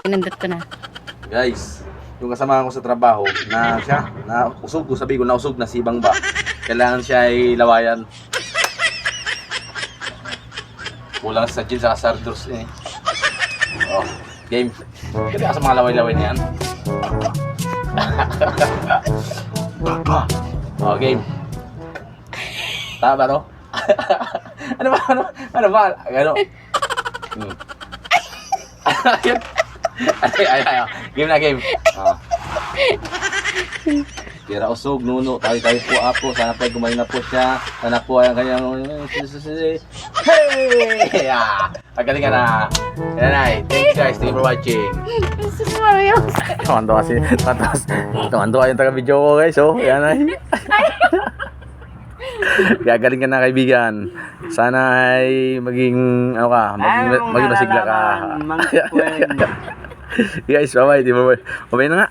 Pinindot ko na. Guys, yung kasama ko sa trabaho na siya, na usog ko, sabi ko na usog na si Ibang ba. Kailangan siya ay lawayan. Kulang sa gin sa sardos eh. Oh, game. Kaya sa mga laway-laway niyan. oh, game. Tama ba to? ano ba? Ano, ano ba? Ano? Hmm. ay, ay, ay, ay. Game na game. Ah. Tira usog, nuno, tayo tayo po apo. Sana po ay gumaling na po siya. Sana po ay ang kanyang... Hey! Ah! Pagaling ka na. Yan na, Thank you guys. Thank you for watching. Jesus Mario. Tumando kasi. Tatas. Tumando yung taga-video ko guys. Oh, yan ay. Gagaling ka na kaibigan. Sana ay maging ano ka, maging, maging masigla ka. guys, bye-bye. Di ba? Bye-bye na nga.